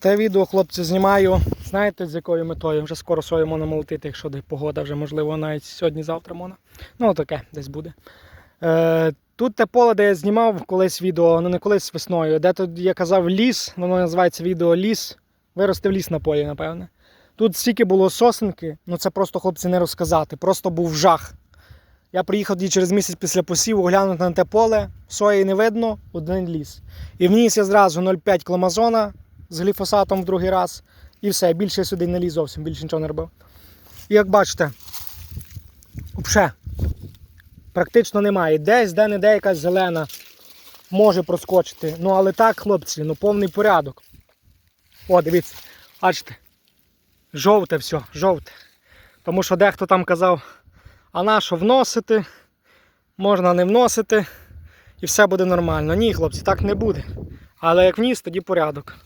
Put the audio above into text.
Те відео, хлопці, знімаю. Знаєте, з якою метою? Вже скоро сою можна молотити, якщо погода вже, можливо, навіть сьогодні-завтра можна. Ну, таке десь буде. Е, тут те поле, де я знімав колись відео, ну не колись весною, де тут я казав ліс, воно називається відео ліс. Виростив ліс на полі, напевне. Тут стільки було сосенки, ну це просто хлопці не розказати. Просто був жах. Я приїхав тоді через місяць після посіву глянути на те поле, сої не видно, один ліс. І вніс я зразу 0,5 кламазона з гліфосатом в другий раз. І все, більше сюди не ліз зовсім, більше нічого не робив. І як бачите, взагалі, практично немає. Десь, де-не-де якась зелена може проскочити. Ну але так, хлопці, ну повний порядок. О, дивіться, бачите. Жовте все, жовте. Тому що дехто там казав, а на що вносити, можна не вносити, і все буде нормально. Ні, хлопці, так не буде. Але як вніс, тоді порядок.